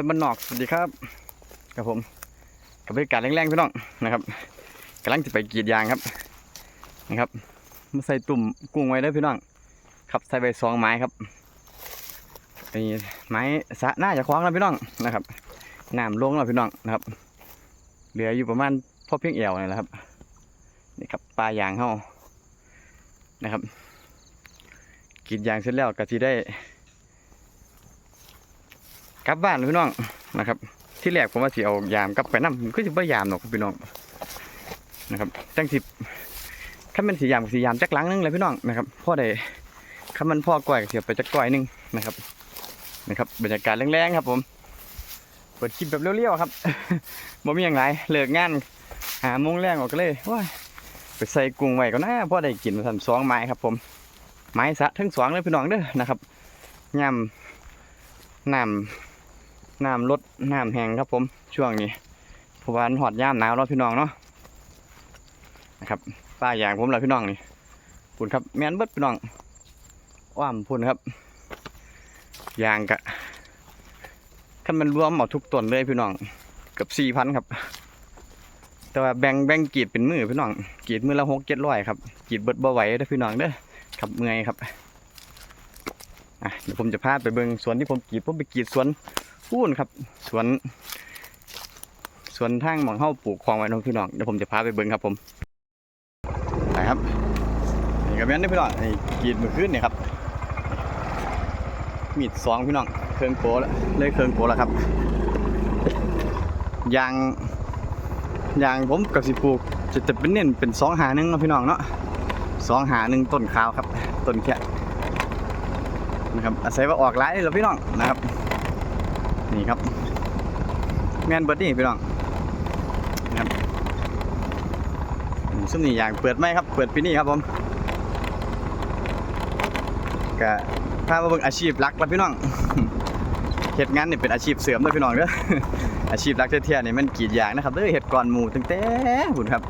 คนบ้านนอกสวัสดีครับกับผมกับบรรยากาศแรงๆพี่น้องนะครับกำลังจะไปกรีดยางครับนะครับมาใส่ตุ่มกุ้งไว้เด้พี่น้องครับใส่ใบสองไม้ครับไอ้ไม้สะหน้าจะคว้างแล้วพี่น้องนะครับน้ำลงแล้วพี่น้องนะครับ เหลืออยู่ประมาณพอเพียงเอวนี่แหละครับนี่ครับปลายางเฮานะครับกรีดยางเสร็จแล้วก็จะได้ กลับบ้านพี่น้องนะครับ ที่แรกผมว่าสิเอายามกลับไปน้ำก็จะไม่ยามหรอกพี่น้องนะครับจังสิถ้ามันสียามก็สียามจักหลังนึงเลยพี่น้องนะครับพ่อได้ถ้ามันพ่อก้อยเสียไปจักก้อยนึงนะครับนะครับบรรยากาศแรงๆครับ ผมเปิดคลิปแบบเลี้ยวๆครับบ่มีอย่างไรเลิกงานหาโมงแรงออกก็เลยว้ายไปใส่กุ้งไว้ก็น่าพ่อได้กินสันสองไม้ครับ ผม ไม้สะทั้งสองเลยพี่น้องเด้อนะครับยำน้ำ น้ำลดน้ำแห้งครับผมช่วงนี้เพราะว่านหอดย่ามหนาวเนาะพี่น้องเนาะนะครับป้าอย่างผมแหละพี่น้องนี่พุ่นครับแมนเบิดพี่น้องอ้อมพุ่นครับยางกะถ้ามันรวมหมดทุกต้นเลยพี่น้องเกือบสี่พันครับ แต่ว่าแบ่งแบ่งกรีดเป็นมือพี่น้องกรีดมือละหกเจ็ดร้อยครับกรีดเบิดบ่ไหวเด้อพี่น้องเด้อครับเมื่อยครับอะเดี๋ยวผมจะพาไปเบิ่งสวนที่ผมกรีดผมไปกรีดสวน พูนครับ สวน สวนทางหมองเฮาปลูกของไว้น้องพี่น้องเดี๋ยวผมจะพาไปเบิ่งครับผมไปครับนี่ก็แม่นเด้พี่น้องไอ้กีดมือขึ้นเนี่ยครับ มีดสองพี่น้องเครื่องโกแล้วเลยเครื่องโกแล้วครับยางยางผมกับสิปลูกจะจะเป็นเน้นเป็นสองหาหนึ่งนะพี่น้องเนาะสองหาหนึ่งต้นขาวครับต้นแค่นะครับอาศัยว่าออกหลายเลยเหรอพี่น้องนะครับ นี่ครับ แมนเบิร์ดนี่พี่น้องนะครับซุ้มนี่อย่างเปิดไหมครับ เปิดปีนี้ครับผมก็พามาเบิ่งอาชีพหลักแล้วพี่น้องเฮ็ดงานนี่เป็นอาชีพเสริมเลยพี่น้องเด้ออาชีพหลักเที่ยๆนี่มันกีดยางนะครับเด้อเฮ็ดก่อนหมู่ตั้งแต่หุ่นครับ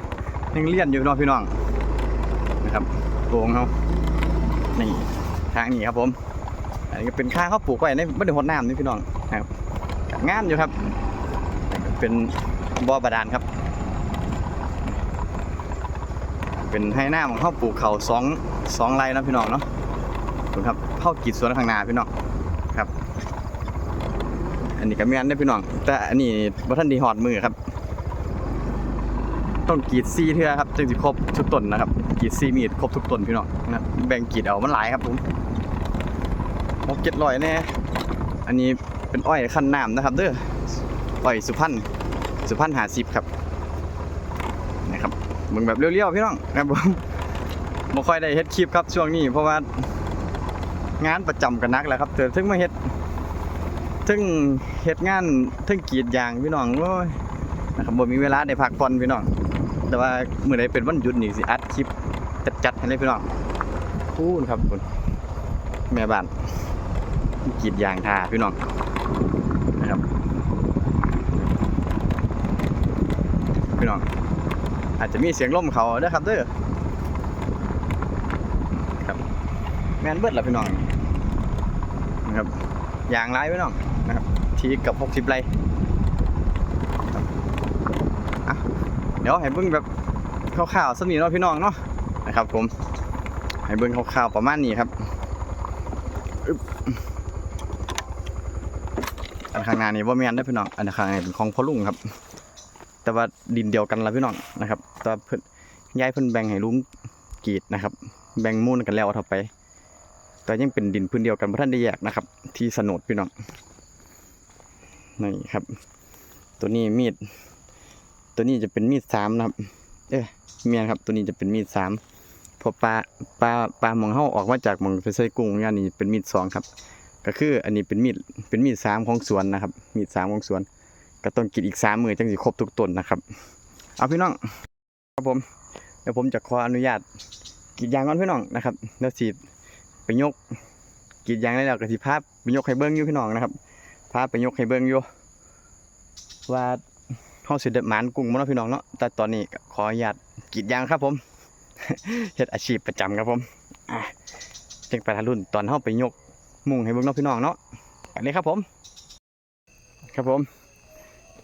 ยังเรียนอยู่เนาะพี่น้องนะครับโรงเขานี่ทางนี้ครับผม อันนี้ก็เป็นค่าเขาปลูกไว้ในบ่ได้หดน้ำนี่พี่น้องครับ งานอยู่ครับ เป็นบ่อบาดาลครับ เป็นให้หน้าของเขาปลูกเขาสองสองไร่นะพี่น้องเนาะถูกครับเข้ากีดสวนข้างหน้าพี่น้องครับ อันนี้ก็แม่นได้พี่น้อง แต่อันนี้บ่ทันดีหอดมือครับ ต้องกรีดซีเทื่อครับจึงสิครบทุกต้นนะครับ กีดซีมีดครบทุกต้นพี่น้องนะแบ่งกีดเอามันหลายครับผมหกเจ็ดร้อยแน่อันนี้ เป็นอ้อยขั้นน้ำนะครับเด้ออ้อยสุพรรณสุพรรณหาสิบครับนะครับมึงแบบเลี้ยวๆพี่น้องนะครับผมไม่ค่อยได้เฮ็ดคลิปครับช่วงนี้ เพราะว่างานประจำกันนักแหล้วครับแต่ถึงมาเฮ็ดถึงเฮ็ดงานถึงกีดยางพี่น้องโอ้ยนะครับบ่มีเวลาได้พักผ่อนพี่น้อง แต่ว่ามื้อใดเป็นวันหยุดนี่สิอัดคลิปจัดๆให้เลยพี่น้องพูนครับคุณแม่บ้านกีดยางทาพี่น้องนะครับ พี่น้อง อาจจะมีเสียงลมเขาเด้อครับเด้อครับ แมนเบิดละพี่น้องนะครับอย่างไรพี่น้องนะครับ ทีกับหกสิบไรครับอะเดี๋ยวให้เบิ่งแบบคร่าวๆสนิดเนาะพี่น้องเนาะนะครับ ผมให้เบิ่งคร่าวๆประมาณนี้ครับอันข้างหน้านี่ว่าแมนได้พี่น้องอันข้างหน้าเป็นของพ่อลุงครับ แต่ว่าดินเดียวกันละพี่น้องนะครับแต่เพิ่นย้ายเพิ่นแบ่งให้ลุงกีดนะครับ แบ่งมูลกันแล้วเท่าไป แต่ยังเป็นดินพื้นเดียวกันพระท่านได้แยกนะครับ ที่สนดพี่น้องนี่ครับ ตัวนี้มีด ตัวนี้จะเป็นมีดสามนะครับ เอ้ยเมียนครับ ตัวนี้จะเป็นมีดสามพอปลาปลาปลาหมองเฮาออกมาจากหมองไปใส่กุ้งอย่างนี้เป็นมีดสองครับ ก็คืออันนี้เป็นมีดเป็นมีดสามของสวนนะครับ มีดสามของสวน ก็ต้องกินอีกสามมือจังสิครบทุกต้นนะครับ เอาพี่น้องครับผมเดี๋ยวผมจะขออนุญาตกรีดยางก่อนพี่น้องนะครับเดี๋ยวสิไปยกกรีดยางได้แล้วก็สิพาพไปยกให้เบิ้งอยู่พี่น้องนะครับพาพไปยกให้เบิ้งอยู่ว่าเฮาสิได้หมานกุ้งบ่เนาะพี่น้องเนาะแต่ตอนนี้ขออนุญาตกรีดยางครับผมเฮ็ดอาชีพประจำครับผมจังไปทารุ่นตอนเฮาไปยกมุ่งให้เบิ่งเนาะพี่น้องเนาะอันนี้ครับผม ครับผม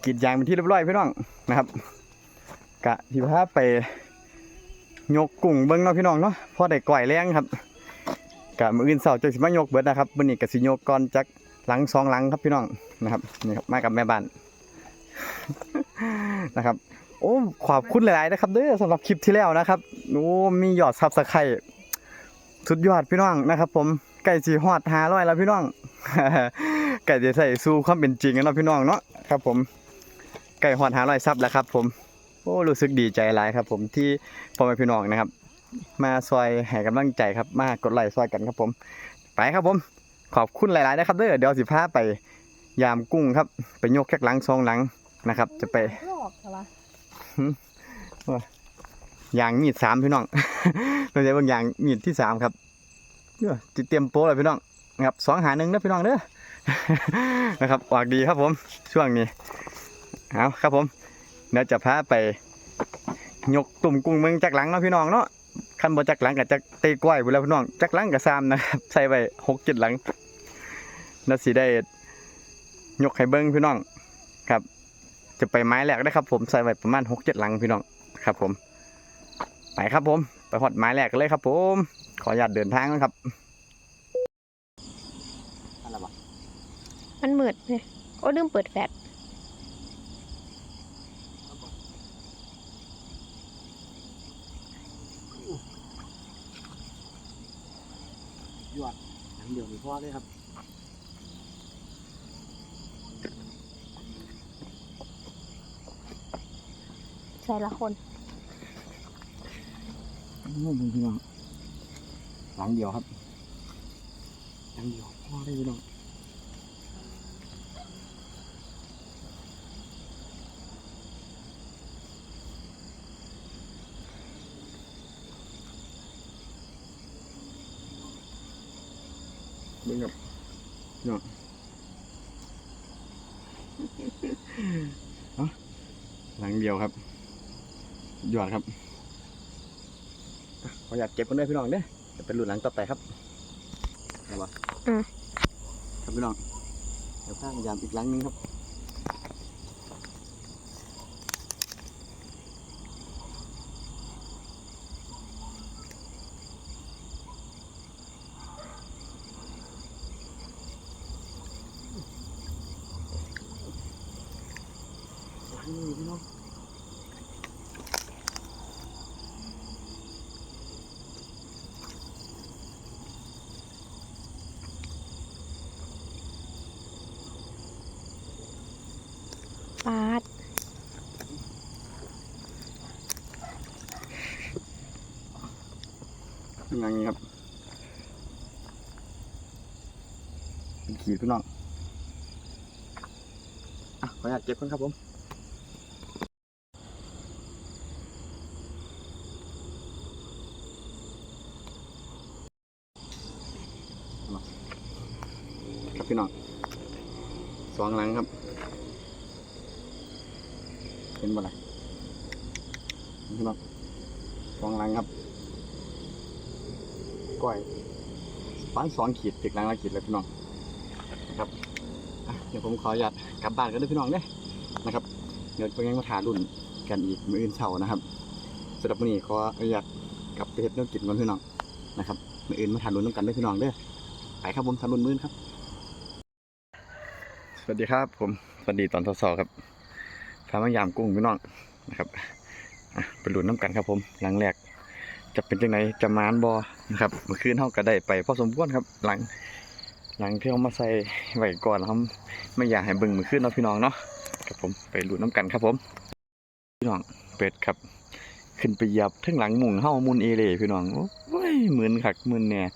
กรีดยางเป็นที่เรียบร้อยพี่น้องนะครับกะที่พาไปยกกุ้งเบิ้งเนาะพี่น้องเนาะพอได้ก่อยแรงครับกะมืออื่นเสาร์จะสิมายกเบิดนะครับวันนี้กะสิยกก่อนจากหลังสองหลังครับพี่น้องนะครับนี่ครับมากับแม่บ้านนะครับโอ้ขอบคุณหลายๆนะครับเด้อสำหรับคลิปที่แล้วนะครับโอ้มียอดซับสไครต์สุดยอดพี่น้องนะครับ ผมไก่สีฮอดหาร้อยแล้วพี่น้องไก่จะใส่สู้ความเป็นจริงกันเนาะพี่น้องเนาะครับผม ไก่ฮอดหาร้อยซับแล้วครับผมโอ้รู้สึกดีใจหลายครับ ผมที่พ่อแม่พี่น้องนะครับ มาซอยให้กำลังใจครับ มากดไลค์ซอยกันครับผม ไปครับผม ขอบคุณหลายๆนะครับเด้อเดี๋ยวสิพาไปยามกุ้งครับ ไปยกแค่หลังซองหลังนะครับ จะไปลอกเหรอยางมีดสามพี่น้องเราจะเบางยางมีดที่สามครับเด้อจิเตรียมโป้เลยพี่น้องนะครับสองหาหนึ่งนะพี่น้องเด้อนะครับออกดีครับผมช่วงนี้ เอาครับผมเดี๋ยวจะพาไป ยกตุ่มกุ้งเมืองจักหลังเนาะพี่น้องเนาะคันบ่จักหลังกับจักเตะกล้วยไปแล้วพี่น้องจักหลังกับซามนะครับใส่ไปหกเจ็ดหลังแล้วสิได้ยกให้เบิ้งพี่น้องครับ จะไปไม้แหลกได้ครับ ผมใส่ไว้ประมาณหกเจ็ดหลังพี่น้องครับ ผม ไปครับผม ไปหอดไม้แหลกกันเลยครับ ผม ขออนุญาตเดินทางนะครับมันมืดเลยโอ้ลืมเปิดแฟลช หนังเดียวมีพ่อเลยครับใส่ละคนนี่เป็นพี่น้องหลังเดียวครับหลังเดียวพ่อได้พี่น้อง เบิ่งครับพี่น้องเอ้าหลังเดียวครับยอดครับขออยากเก็บกันด้วยพี่น้องเด้อจะเป็นรุ่นหลังต่อไปครับเอาวะอืมครับพี่น้องเดี๋ยวข้างยามอีกหลังหนึงครับ นี่พี่น้อง ปาดอย่างนี้ครับเป็นขีดพี่น้องอะขออยากเก็บกันครับผมครับพี่น้องสองหลังครับ เห็นบ่ล่ะพี่น้องสองหลังครับก้อยป้าน สองขีดติดหลังละขีดเลยพี่น้องนะครับเดี๋ยวผมขออนุญาตกลับบ้านกันด้วยพี่น้องเด้อนะครับ เดี๋ยวไปยังมาถ่ารุ่นกันอีกมื้ออื่นเช้านะครับสำหรับวันนี้ขออนุญาตกลับไปเฮ็ดเรื่องกินก่อนพี่น้องนะครับมื้ออื่นมาถ่ารุ่นน้ำกันด้วยพี่น้องเด้อไปครับผมถ่ารุ่นมื้อครับ สวัสดีครับ ผมสวัสดีตอนสอๆครับพามายามกุ้งพี่น้องนะครับไปลุ้นน้ำกันครับผมหลังแรกจะเป็นจังไหนจะมานบอ นะครับเมื่อคืนเท่าก็ได้ไปพอสมควรครับ หลัง หลังที่เอามาใส่ไว้ก่อนครับไม่อยากให้เบิ่งเมื่อคืนเนาะพี่น้องเนาะครับผมไปลุ้นน้ำกันครับผม พี่น้องเป็ดครับ ขึ้นไปหยับทั้งหลังมุงเฮ้ามุนเอเลยพี่น้องโอ้ยเหมื่นขักหมื่นเนี่ย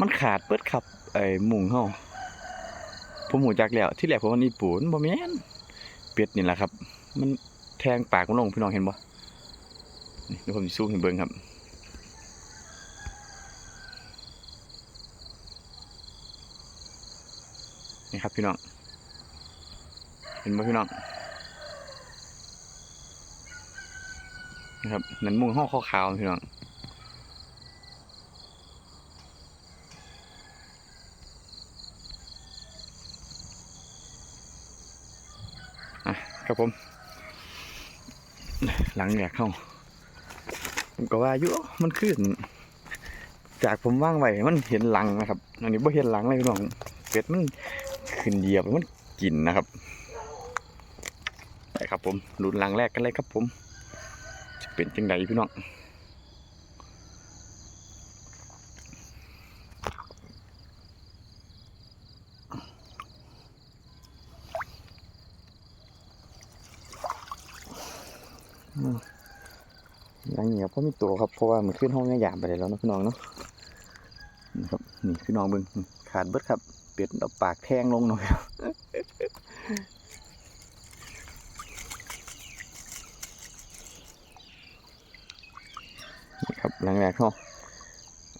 มันขาดเปิดขับไอ้มุงเฮ้าผมหูจักแล้วที่แรกผมว่านี่ปูนบ่แม่นเป็ดนี่แหละครับ มันแทงปากมันลงพี่น้องเห็นบ่นี่เดี๋ยวผมสิซูมให้เบิ่งครับ นี่ครับพี่น้อง เห็นบ่พี่น้องนะครับนั่นมุงห้องขาวๆพี่น้องครับผม หลังแหลกเข้าผมก็ว่ายู่มันขึ้น จากผมว่างไว้มันเห็นหลังนะครับอันนี้บ่เห็นหลังเลยพี่น้องเป็ดมัน ขึ้นเหยียบมันกินนะครับไปครับผมลุ้นลังแรกกันเลยครับผม จะเป็นจังไดพี่น้องอืมหลังเหยียบเพราะมีตัวครับเพราะว่ามันขึ้นห้องง่ยามไปเลยแล้วนะพี่น้องเนาะนะครับนี่พี่น้องเบิ่งขาดเบิดครับ เป็ดเอาปากแทงลงหน่อยครับนี่ครับหลังแรกเขา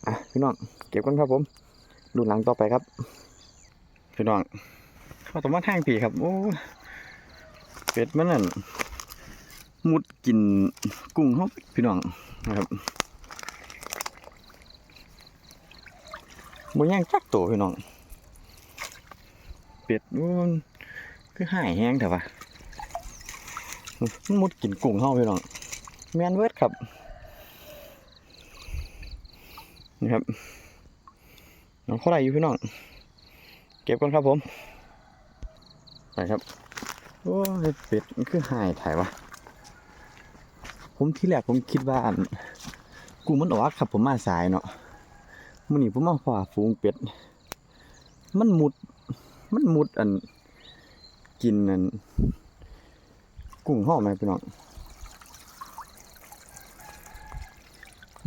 อะพี่น้องเก็บกันครับผมดูหลังต่อไปครับพี่น้องเขาต้องมาทางผีครับโอ้เป็ดมันนั่นมุดกินกุ้งเขาพี่น้องนะครับบนย่างจักตัวพี่น้อง เป็ดมันคือหายแห้งแต่ว่ามันมุดกินกุ้งเข้าพี่น้องแมนเวิร์ดครับนี่ครับน้องเขาไรอยู่พี่น้อง เก็บก่อนครับผมไปครับ โอ้ยเป็ดมันคือหายถ่ายวะผมที่แรกผมคิดว่ากูมันออกครับผมมาสายเนาะมันนี่ผมมาฝ่าฝูงเป็ด มันมุด มันมุดอัน กินอัน กุ้งห่อไหมพี่น้อง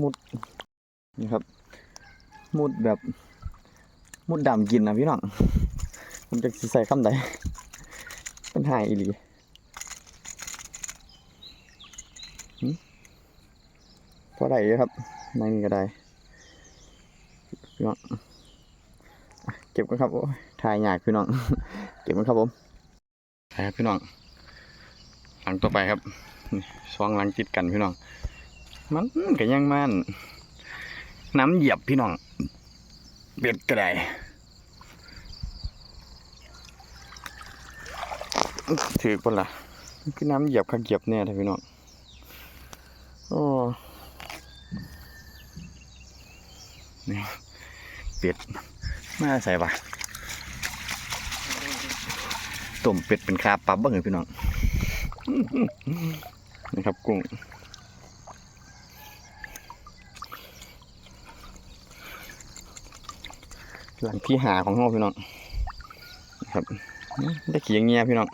มุดนี่ครับ มุดแบบ มุดดำกินนะพี่น้องผมจะใส่คำใดเป็นหายอีหลีหึพอได้อยู่ครับในนี้ก็ได้พี่น้องเก็บกันครับโอ้ย ถ่ายยากพี่น้อง เก็บกันครับผมไปครับพี่น้อง หลังต่อไปครับนี่สองหลังติดกันพี่น้อง มันก็ยังมันน้ำเหยียบพี่น้องเบ็ดก็ไดถือปะล่ะคือน้ำเหยียบข้าเหยียบเนี่ยท่พี่น้องโอ้นี่เป็ดมาใส่ปะ ต้มเป็ดเป็นคาปับบ้างเหรอพี่น้องนะครับกุ้งหลังที่หาของเราพี่น้องนะครับได้ขี่อย่างเงี้ยพี่น้อง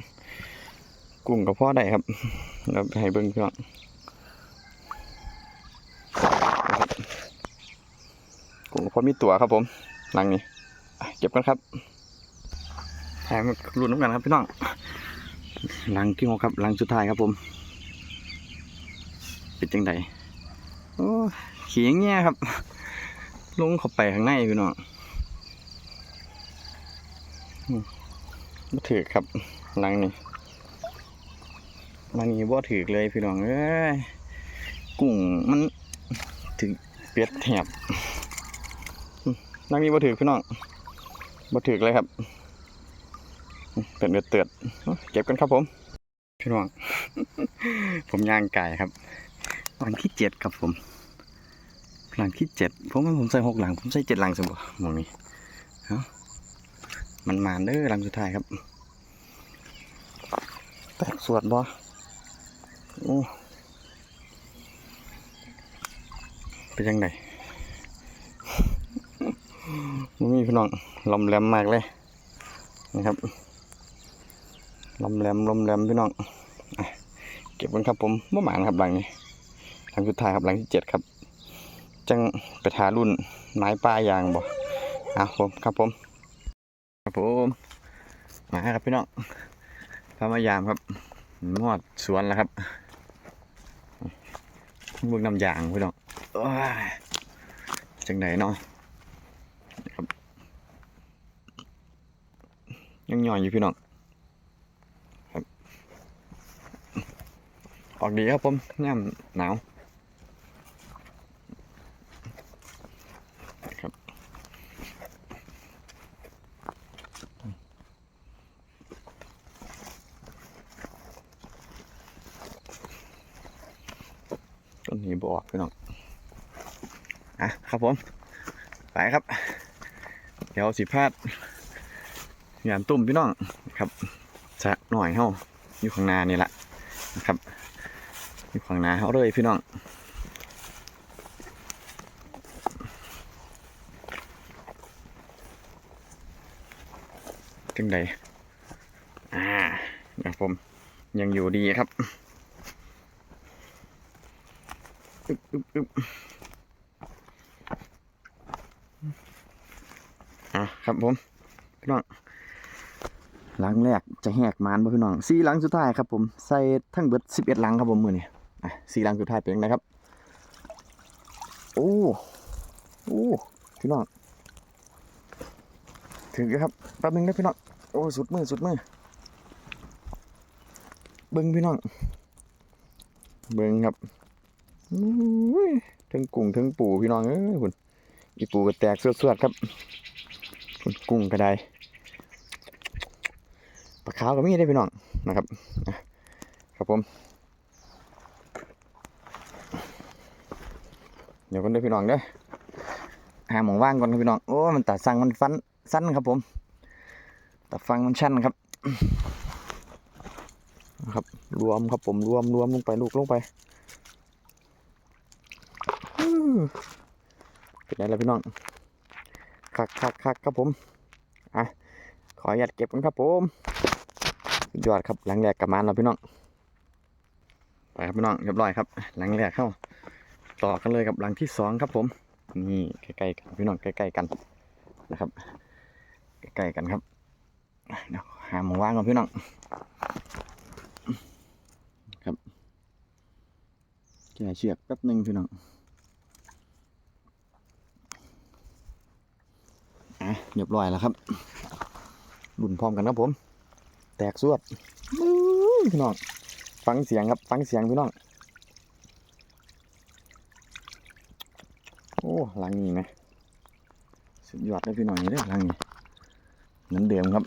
กุ้งกับพ่อได้ครับเราให้เบิ้งพี่น้องกุ้งกับพ่อมีตัวครับผมหลังนี้เก็บกันครับ รุนน้ำกันครับพี่น้องหลังที่หกครับหลังสุดท้ายครับผมเป็นจังไดโอ้ขี่อย่างเงี้ยครับ ลงเข้าไปข้างในพี่น้องบ่ถือครับลังนี่ลังนี้บ่ถือเลยพี่น้องเอ้ยกุ้งมันถึงเปียดแถบอืมลังนี้บ่ถือพี่น้องบ่ถือเลยครับ เป็นเดือดเตือดเก็บกันครับผม พี่น้อง ผมย่างไก่ครับหลังที่เจ็ดครับผม หลังที่เจ็ดผมว่าผมใส่หกหลัง ผมใส่เจ็ดหลังสมบูรณ์มองนี้มันมาเด้อหลำสุดท้ายครับ แตกสวดบ่โอ้เป็นยังไงมันมีพี่น้องลมแหลมมากเลยนะครับ ลมแหลมลมแหลมพี่น้องเก็บกันครับผมเมื่อหมานครับหลังนี้หลังสุดท้ายครับหลังที่เจ็ดครับ จังไปทารุ่นไม้ปลายยางบ่อะผมครับผม ครับผมมาครับพี่น้องพามายามครับมอดสวนแล้วครับมึงน้ำยางพี่น้องจังไหนเนาะครับยังย่อยอยู่พี่น้อง ออกดีครับผมย่ำหนาวครับต้นนี้บออกพี่น้องอะครับผม ไปครับ เดี๋ยวสิพลาดยานตุ่มพี่น้องครับจะหน่อยเฮ้าอยู่ข้างหน้านี่แหละครับ อยู่ข้างหน้าเฮาเลยพี่น้องจังใดอ่าครับผมยังอยู่ดีครับอึ๊บอึ๊บอึ๊บอะครับผมพี่น้องหลังแรกจะแหกมานบ่พี่น้องสี่หลังสุดท้ายครับผม ใส่ทั้งเบิดสิบเอ็ดหลังครับผมมือนี่ สี่ลังสุดท้ายเป็นยังไงครับ โอ้โอ้พี่น้องถึงแล้วครับแป๊บนึงนะพี่น้องโอ้สุดมือสุดมือเบิ้งพี่น้องเบิ้งครับทั้งกุ้งทั้งปูพี่น้องเอ้ยคุณอีปูก็แตกสวดๆครับคุณกุ้งก็ได้ปลาขาวก็มีได้พี่น้องนะครับครับผม ดี๋ยวกันเด้อพี่น้องเด้อหาหมองว่างก่อนครับพี่น้องโอ้มันตัดสั่งมันฟันสั้นครับผมตัดฟังมันชันครับนะครับรวมครับผมรวมรวมลงไปลูกลงไปเป็นไงล่ะพี่น้องคักคักคักครับผมอะขออนุญาตเก็บกันครับผมยอดครับหลังแรกกลับมาแล้วพี่น้องไปครับพี่น้องเรียบร้อยครับ หลังแรกเข้า ต่อกันเลยกับหลังที่สองครับผม นี่ใกล้ๆกันพี่น้องใกล้ๆกันนะครับ ใกล้ๆกันครับเดี๋ยวหาหมองว่างก่อนพี่น้องครับแก่เชือกแป๊บหนึ่งพี่น้องอะเรียบร้อยแล้วครับหลุนพร้อมกันครับผม แตกสวดพี่น้อง ฟังเสียงครับ ฟังเสียงพี่น้อง อ้หลังนี้ไหมสุดยอดเลยพี่น้องนี่เด้อหลังนี้เหมือนเดิมครับ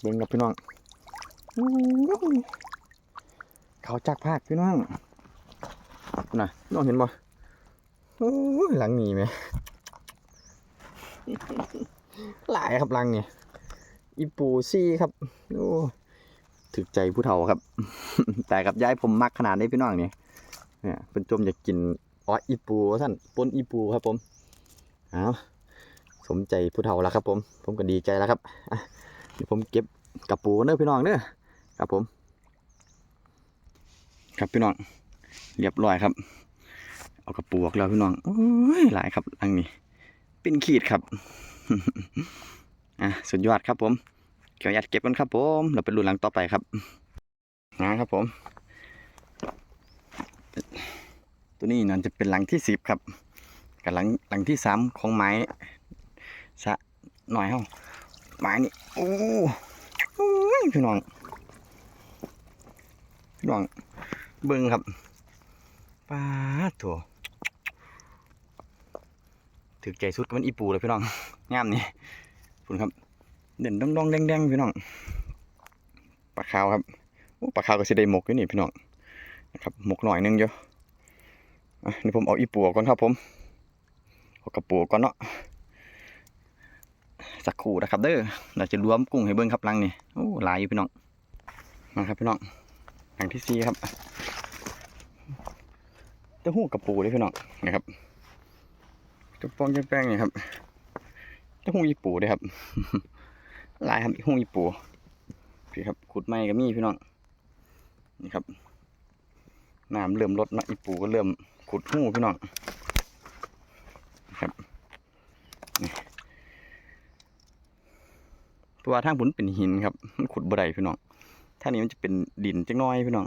เบิ่งกับพี่น้องอเขาจักภาคพี่น้องน่ะน้องเห็นบ่โอ้ยหลังนี้ไหมหลายครับลังนี่อีปูซี่ครับโอ้ถึกใจผู้เฒ่าครับ แต่กับยายผมมักขนาดนี้พี่น้องนี่เนี่ยเป็นจมอยากกิน อ๋ออีปูท่านปนอีปูครับผมเอาสมใจผู้เฒ่าแล้วครับ ผม ผมก็ดีใจแล้วครับเดี๋ยวผมเก็บกับปูเด้อพี่น้องเด้อครับผม ครับพี่น้องเรียบร้อยครับ เอากระปูออกแล้วพี่น้องโอ้ยหลายครับอันนี้ เป็นขีดครับอะสุดยอดครับผมเกี่ยวยัดเก็บกันครับ ผมเราไปลุ้นหลังต่อไปครับนะครับผม ตัวนี้นั่นจะเป็นหลังที่สิบครับกับหลังหลังที่สามของไม้สะหน่อยเฮาไม้นี่โอ้ยพี่น้องพี่น้องเบิ้งครับป้าถั่วถือใจสุดก็มันอีปูเลยพี่น้องงามนี่คุณครับ เด่นดองดองๆแดงๆพี่น้องปลาขาวครับโอ้ปลาขาวก็สิได้หมกอยู่นี่พี่น้องนะครับหมกหน่อยนึงเยอะ นี่ผมเอาอีปูออกก่อนครับผมเอากระปูก่อนเนาะสักครู่นะครับเด้อเราจะรวมกุ้งให้เบิ้งครับลังนี่โอ้หลายอยู่พี่น้องมาครับพี่น้องลังที่สี่ครับเต้าหู้กระปูเลยพี่น้องนะครับจะปองจะแป้งนี่ครับเต้าหู้อีปูเลยครับหลายครับอีหู้อีปูพี่ครับขุดไม้ก็มีพี่น้องนี่ครับน้ำเริ่มลดนะอีปูก็เริ่ม ขุดหูพี่น้องครับนี่เพราะว่าทางผุนเป็นหินครับมันขุดบ่ได้พี่น้องท่านี้มันจะเป็นดินจังน้อยพี่น้อง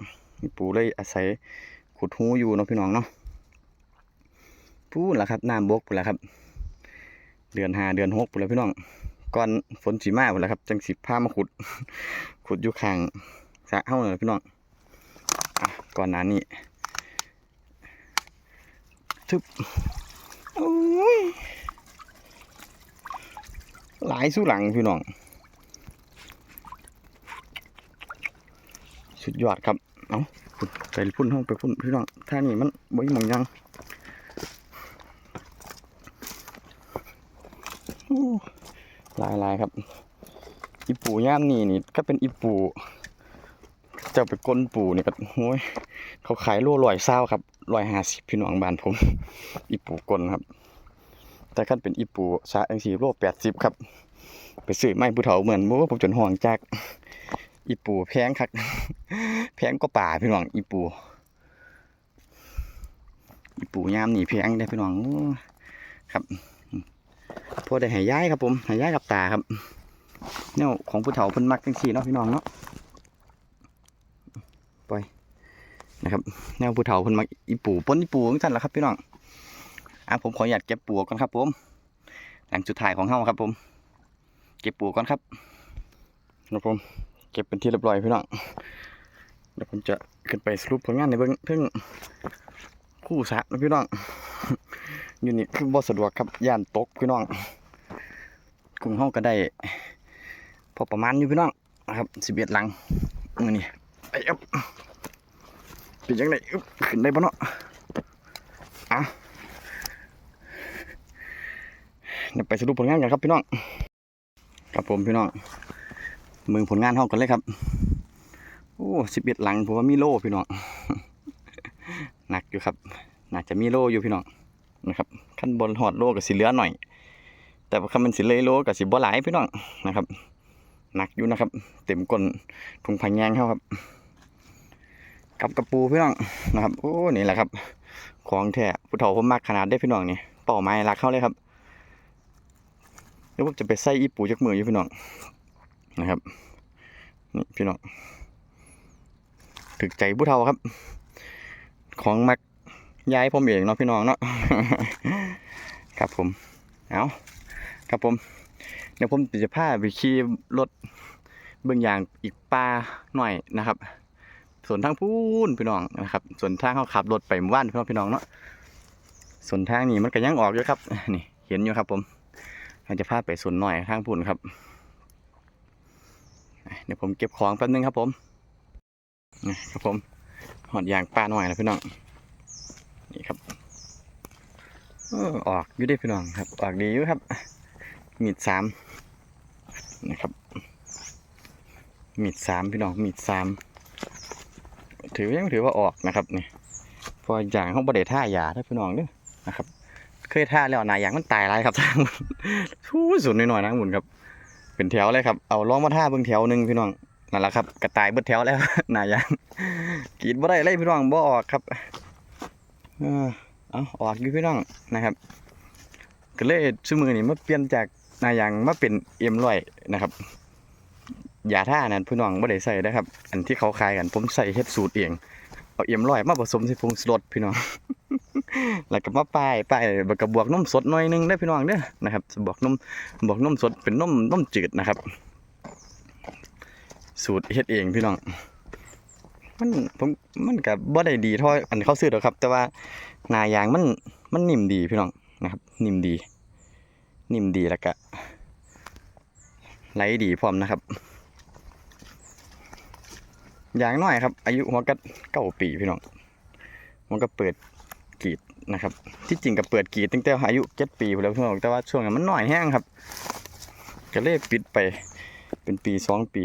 ปูเลยอาศัยขุดหูอยู่เนาะพี่น้องเนาะพูดละครับน้ำบกพูดละครับ เดือนหาเดือนหกพูดละพี่น้องก่อนฝนสีมาพูดละครับ จังสิผ้ามาขุด ขุดอยู่ข้างสระเฮ้าเลยพี่น้องอก่อนหน้านี้ ทึบหลายสู้หลังพี่น้อง สุดยอดครับ เอาไปพุ่นห้องไปพุ่นพี่น้องท่านี่มันบ่มีหมองยังหลายหลายครับ อีปูย่ามนี่นี่ก็เป็นอีปูเจ้าไปก้นปูนี่ก็โอ้ยเขาขายโลร้อยเศร้าครับ ร้อยห้าสิบพี่น้องบ้านผม อีปูก้นครับ แต่ขั้นเป็นอีปูชาอังสีโลแปดสิบครับ ไปซื้อไม้ผู้เฒ่าเหมือนโอ้ผมจนห่วงจากอีปูแพงครับแพงก็ป่าพี่น้องอีปู อีปูยามนี่แพงได้พี่น้องครับพอได้ห้ย้ายครับผมห้ย้ายกับตาครับแนวของผู้เฒ่าเพิ่นมักจังซี่เนาะพี่น้องเนาะปล่อย นะครับแนวผู้เฒ่าเพิ่นมักอีปูปนอีปูจังซั่นละครับพี่น้องอะผมขออนุญาตเก็บปูก่อนครับผมหลังสุดท้ายของเฮาครับผม เก็บปูก่อนครับครับผมเก็บเป็นที่เรียบร้อยพี่น้องเดี๋ยวผมจะขึ้นไปสรุปผลงานในเบื้องเพิ่งคู่สะนะพี่น้องอยู่นี่คือบ่สะดวกครับย่านตกพี่น้องกุ้งเฮาก็ได้ พอประมาณอยู่พี่น้องนะครับสิบเอ็ดหลังนี่ไอ้ เป็นยังไงขึ้นได้ปะเนาะอะเดี๋ยวไปสรุปผลงานกันครับพี่น้อง ครับผมพี่น้องมืองผลงานเฮากันเลยครับ โอ้สิบเอ็ดหลังผมว่ามีโล่พี่น้อง หนักอยู่ครับ น่าจะมีโล่อยู่พี่น้องนะครับขั้นบนหอดโล่กับสีเหลือหน่อย แต่ว่าคำมันสิเลยโล่กับสีบ่หลายพี่น้องนะครับ หนักอยู่นะครับ เต็มก้นพุงพังแยงเขาครับ กับกระปูพี่น้องนะครับโอ้นี่แหละครับ ของแท้ผู้เฒ่าผมมักขนาดได้พี่น้องนี่เป่าไม้รักเข้าเลยครับเดี๋ยวผมจะไปใส่อีปูจักมืออยู่พี่น้องนะครับนี่พี่น้องถึกใจผู้เฒ่าครับ ของมักย้ายผมเองเนาะพี่น้องเนาะครับผมเอาครับผมเดี๋ยวผมจะพาไปขี่รถเบื้องอย่างอีกป่าหน่อยนะครับ ส่วนทางพูนพี่น้องนะครับ ส่วนทางเขาขับรถไปหมู่บ้านพี่น้องพี่น้องเนาะส่วนทางนี้มันก็ยังออกอยู่ครับ นี่เห็นอยู่ครับ ผมเราจะพาไปส่วนหน่อยทางพูนครับเดี๋ยวผมเก็บของแป๊บนึงครับผมนะครับผมหอดยางป้าหน่อยนะพี่น้องนี่ครับออออกอยู่ได้พี่น้องครับ ออกดีอยู่ครับ มีดสามนะครับ มีดสามพี่น้องมีดสาม ถือยังถือว่าออกนะครับนี่พออย่างเขาบไดท่ายาได้อพี่น้องเด้อนะครับ เคยท่าแล้วนายยางมันตายไรครับทางทู้สุดหน่อยๆนะหมุนครับ เป็นแถวเลยครับเอาล้องมาท่าเบิ่งแถวหนึ่งพี่น้องนั่นแหละครับกระต่ายเบิดแถวแล้วนายยางกรีดบ่ได้เลยพี่น้องบ่ออกครับเอออาออกอยู่พี่น้องนะครับก็เลยชื่อมือนี่มาเปลี่ยนจากนายางมาเป็นเอ็มร้อยนะครับ ยาท่านั้นพี่น้องบ่ได้ใส่นะครับ อันที่เขาขายกันผมใส่เฮ็ดสูตรเองเอาเอ็มร้อยมาผสมใส่ผงชูรสพี่น้อง แล้วก็มาป้ายป้ายแล้วก็บวกนมสดหน่อยหนึงได้พี่น้องเด้อนะครับบวกนมบวกนมสดเป็นนมนมจืดนะครับ สูตรเฮ็ดเองพี่น้อง มันผมมันก็บ่ได้ดีเท่าอันเขาซื้อหรอกครับ แต่ว่านายางมันมันนิ่มดีพี่น้องนะครับ นิ่มดี นิ่มดีแล้วก็ไหลดีพร้อมนะครับ อย่างน้อยครับ อายุมันก็เก้าปีพี่น้องมันก็เปิดกีดนะครับ ที่จริงก็เปิดกีดตั้งแต่อายุเจ็ดปีพู้นแล้วพี่น้องแต่ว่าช่วงนั้นมันหน้อยแห้งครับ ก็เลยปิดไปเป็นปีสองปี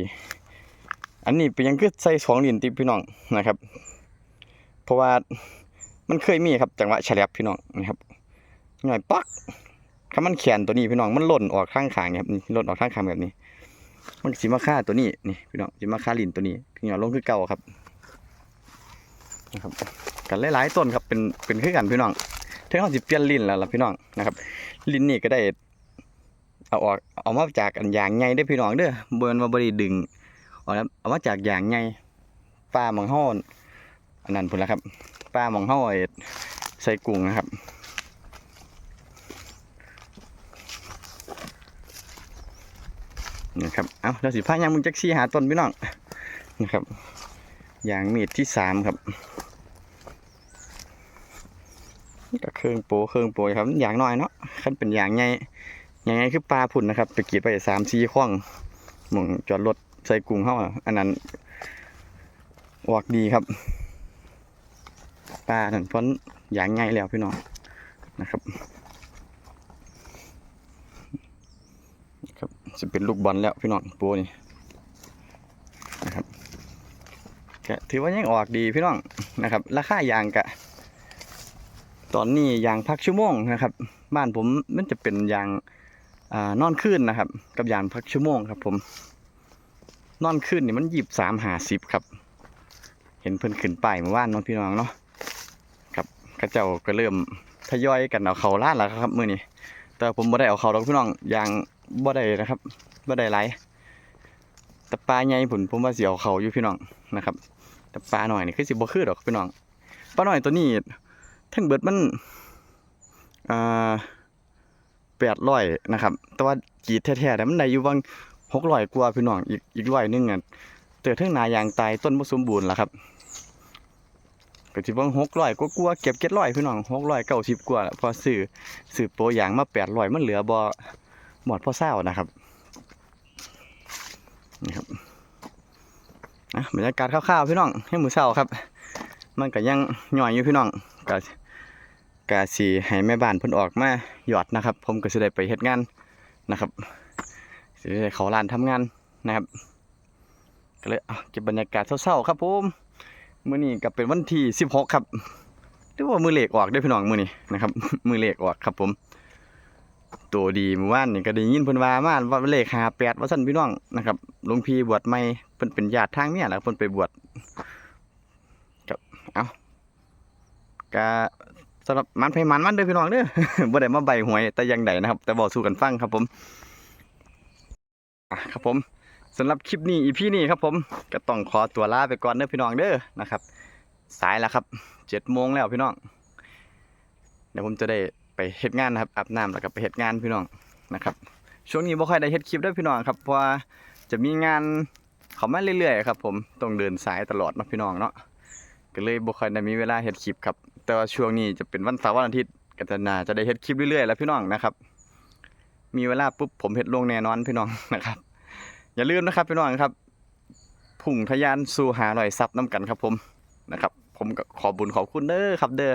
อันนี้เป็นยังคือใส่สองลินติพี่น้องนะครับ เพราะว่ามันเคยมีครับจังหวะฉลบพี่น้องนะครับหน่อยปักถ้ามันแขนตัวนี้พี่น้องมันหล่นออกข้างขางครับนี่หล่นออกข้างขางแบบนี้ มันสิมาฆ่าตัวนี้นี่พี่น้องสิมาฆ่าลินตัวนี้พี่น้องลงคือเก่าครับนะครับกันหลายๆต้นครับเป็นเป็นคือกันพี่น้องเท่าสิเปลี่ยนลินแล้วล่ะพี่น้องนะครับ ลินนี่ก็ได้เอาออกเอามาจากอันยางใหญ่ได้พี่น้องเด้อบ่แม่นว่าบ่ได้ดึงเอาละเอามาจากอย่างไงปลามองห่อนอันนั้นพุ่นละครับปลามองห่อไอ้ใส่กุ้งนะครับ นี่ครับ เอาเราสิพายางมึงจักซี่หาต้นพี่น้องนะครับอย่างมีดที่สามครับก็เครื่องโปเครื่องโปครับอย่างน้อยเนาะขั้นเป็นอย่างไงอย่างไงคือปลาพุ่นนะครับ ไปกีดไปสามสี่ข้องหมองจอดรถใส่กุ้งเข้าอะอันนั้นออกดีครับปลานั่นพ้นอย่างไงแล้วพี่น้องนะครับครับ จะเป็นลูกบอลแล้วพี่น้องปูนี่นะครับก็ถือว่ายังออกดีพี่น้องนะครับ ราคายางกะ ตอนนี้ยางพักชั่วโมงนะครับ บ้านผมมันจะเป็นยางอนอนขึ้นนะครับ กับยางพักชั่วโมงครับ ผม นอนขึ้นนี่มันหยิบสามหาสิบครับ เห็นเพิ่นขึ้นไปายเมื่อวานน้องพี่น้องเนาะครับกระเจ้าก็เริ่มทยอยกันเอาเขาลาแล้วครับมือนี้แต่ผมบ่ได้เอาเขาดอกพี่น้องยาง บ่ได้นะครับบ่ได้หลายแต่ปลาใหญ่ผมผมว่าเสิเอาเขาอยู่พี่น้องนะครับ แต่ปลาหน่อยนี่คือสิบ่คือดอกพี่น้องปลาหน่อยตัวนี้ทั้งเบิดมันอ่า800นะครับ แต่ว่ากีดแท้ๆแต่มันได้อยู่บาง600กว่าพี่น้องอีกอีกร้อยหนึงอะเตือเทิงนายางตายต้นบ่สมบูรณ์ล่ะครับก็สิเบิ่ง600กว่าๆเก็บ700พี่น้อง690กว่าแล้วพอซื้อซื้อโปรยางมา800มันเหลือบ่ หมดพ่อเศร้านะครับนี่ครับอะบรรยากาศคร่าวๆพี่น้องให้มือเช้าครับ มันก็ยังย่อยอยู่พี่น้องก็ก็สิให้แม่บ้านเพิ่นออกมาหยอดนะครับ ผมก็สิได้ไปเฮ็ดงานนะครับสิได้เขาร้านทำงานนะครับ ก็เลยเอาเก็บบรรยากาศเศร้าๆครับผมมื้อนี้ก็เป็นวันที่16ครับหรือว่ามือเหลขออกเด้พี่น้องมื้อนี้นะครับ มือเหลขออกครับผม ตัวดีเมื่อวานนี่ก็ได้ยินเพิ่นว่ามาว่าเลข58ว่าซั่นพี่น้องนะครับหลวงพี่บวชใหม่เพิ่นเป็นญาติทางเมียแหละเพิ่นไปบวชครับเอาก็สำหรับมันไผมันมันเด้อพี่น้องเด้อบ่ได้มาใบหวยแต่ยังใดนะครับ แต่บอกสู่กันฟังครับผมครับผมสำหรับคลิปนี้อีพีนี้ครับผมก็ต้องขอตัวลาไปก่อนเด้อพี่น้องเด้อนะครับ สายแล้วครับเจ็ดโมงแล้วพี่น้องเดี๋ยวผมจะได้ เฮ็ดงานนะครับอาบน้ำแล้วก็ไปเฮ็ดงานพี่น้องนะครับ ช่วงนี้บ่ค่อยได้เฮ็ดคลิปด้อพี่น้องครับเพราะว่าจะมีงานเข้ามาเรื่อยๆครับผมต้องเดินสายตลอดเนาะพี่น้องเนาะก็เลยบ่ค่อยได้มีเวลาเฮ็ดคลิปครับ แต่ว่าช่วงนี้จะเป็นวันเสาร์วันอาทิตย์ก็จะน่าจะได้เฮ็ดคลิปเรื่อยๆแล้วพี่น้องนะครับมีเวลาปุ๊บผมเฮ็ดลงแน่นอนพี่น้องนะครับ อย่าลืมนะครับพี่น้องครับพุ่งทะยานสู่หาลอยซับน้ำกันครับผมนะครับ ผมขอบุญขอบคุณเด้อครับ เด้อ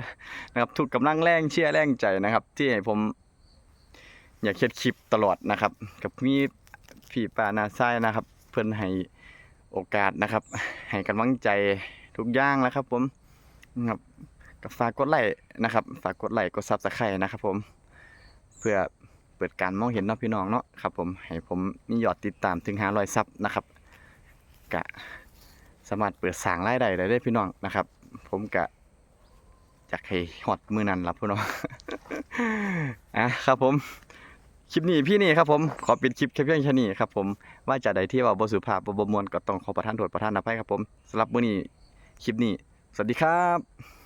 นะครับทุกกำลังแรงเชียร์แรงใจนะครับ ที่ให้ผมอยากเฮ็ดคลิปตลอดนะครับ กับมีพี่ปานาไซนะครับ เพิ่นให้โอกาสนะครับ ให้กำลังใจทุกอย่างแล้วครับ ผมนะครับก็ฝากกดไลค์นะครับ ฝากกดไลค์กดซับสไครต์นะครับ ผมเพื่อเปิดการมองเห็นเนาะพี่น้องเนาะครับ ผมให้ผมมียอดติดตามถึง500ซับนะครับกะสามารถเปิดสางรายได้ได้เด้พี่น้องนะครับ ผมกะจากให้หอดมือนันล่ะพี่น้องอะครับผมคลิปนี้พี่นี่ครับผมขอปิดคลิปแค่เพียงแค่นี้ครับผมว่าจะใดที่ว่าบสุภาพบบมวลก็ต้องขอประทานโทษประทานอภัยครับผมสำหรับมื้อนี้คลิปนี้ สวัสดีครับ